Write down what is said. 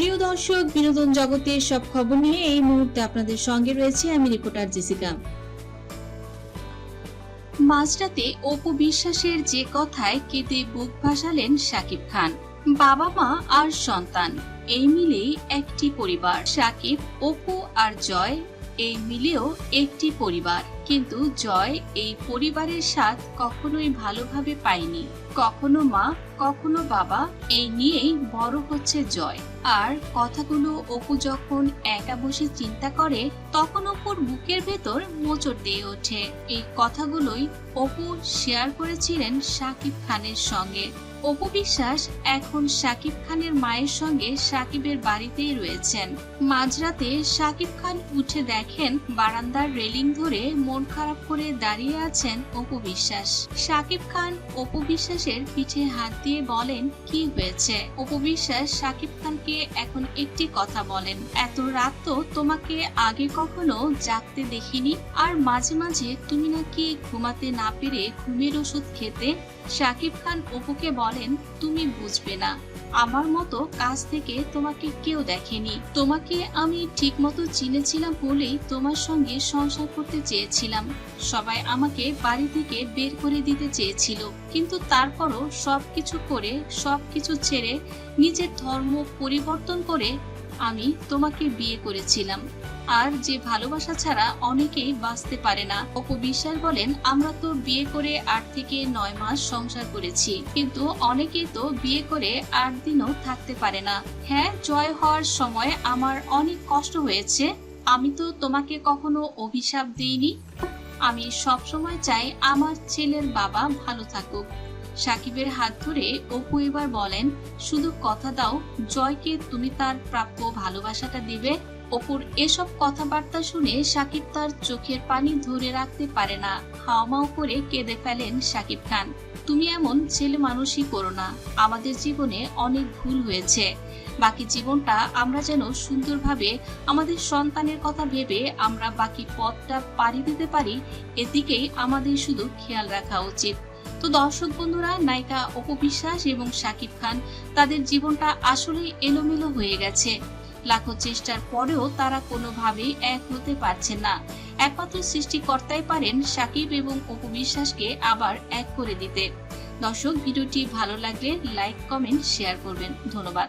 প্রিয় দর্শক, বিনোদন জগতের সব খবর নিয়ে এই মুহূর্তে আপনাদের সঙ্গে রয়েছে আমি রিপোর্টার জেসিকা। মাঝরাতে অপু বিশ্বাসের যে কথায় কেঁদে বুক ভাসালেন সাকিব খান। বাবা মা আর সন্তান, এই মিলেই একটি পরিবার। সাকিব, অপু আর জয় এই মিলেও একটি পরিবার। কিন্তু জয় এই পরিবারের স্বাদ কখনোই ভালোভাবে পায়নি। কখনো মা, কখনো বাবা, এই নিয়েই বড় হচ্ছে জয়। আর কথাগুলো অপু যখন একা বসে চিন্তা করে, তখন অপুর বুকের ভেতর মোচড় দিয়ে ওঠে। এই কথাগুলোই অপু শেয়ার করেছিলেন শাকিব খানের সঙ্গে। অপু বিশ্বাস এখন শাকিব খানের মায়ের সঙ্গে শাকিবের বাড়িতেই রয়েছেন। মাঝরাতে শাকিব খান উঠে দেখেন বারান্দার রেলিং ধরে মন খারাপ করে দাঁড়িয়ে আছেন অপু বিশ্বাস শাকিব খান অপু বিশ্বাসের পিঠে হাত দিয়ে বলেন, কি হয়েছে? অপু বিশ্বাস শাকিব খানকে এখন একটি কথা বলেন, এত রাত তো তোমাকে আগে কখনো জাগতে দেখিনি, আর মাঝে মাঝে তুমি নাকি ঘুমাতে না পেরে ঘুমের ওষুধ খেতে? শাকিব খান অপুকে বলেন তুমি বুঝবে না। আমার মতো কাছ থেকে তোমাকে কেউ দেখেনি। তোমাকে আমি ঠিকমতো চিনেছিলাম বলেই তোমার সঙ্গে সংসার করতে চেয়েছিলাম। সবাই আমাকে বাড়ি থেকে বের করে দিতে চেয়েছিল। কিন্তু তারপরও সবকিছু করে সব কিছু ছেড়ে নিজের ধর্ম পরিবর্তন করে আমি তোমাকে বিয়ে করেছিলাম। আর যে ভালোবাসা ছাড়া অনেকেই বাঁচতে পারে না। অপু বিশ্বাস বলেন, আমরা তো বিয়ে করে আট থেকে নয় মাস সংসার করেছি। কিন্তু অনেকেই তো বিয়ে করে আট দিনও থাকতে পারে না। হ্যাঁ জয় হওয়ার সময় আমার অনেক কষ্ট হয়েছে। আমি তো তোমাকে কখনো অভিশাপ দিইনি। আমি সব সময় চাই আমার ছেলের বাবা ভালো থাকুক। সাকিবের হাত ধরে অপু এবার বলেন, শুধু কথা দাও, জয়কে তুমি তার প্রাপ্য ভালোবাসাটা দিবে। অপুর এসব কথাবার্তা শুনে সাকিব তার চোখের পানি ধরে রাখতে পারে না। হাওমাও করে কেঁদে ফেলেন সাকিব খান। তুমি এমন ছেলে মানুষই করো না। আমাদের জীবনে অনেক ভুল হয়েছে। বাকি জীবনটা আমরা যেন সুন্দরভাবে, আমাদের সন্তানের কথা ভেবে আমরা বাকি পথটা পাড়ি দিতে পারি, এদিকেই আমাদের শুধু খেয়াল রাখা উচিত। তো দর্শক বন্ধুরা, নায়িকা অপু বিশ্বাস এবং শাকিব খান তাদের জীবনটা আসলেই এলোমেলো হয়ে গেছে। লাখো চেষ্টার পরেও তারা কোনোভাবেই এক হতে পারছে না। একমাত্র সৃষ্টিকর্তাই পারেন সাকিব এবং অপু বিশ্বাসকে আবার এক করে দিতে। দর্শক, ভিডিওটি ভালো লাগলে লাইক, কমেন্ট, শেয়ার করবেন। ধন্যবাদ।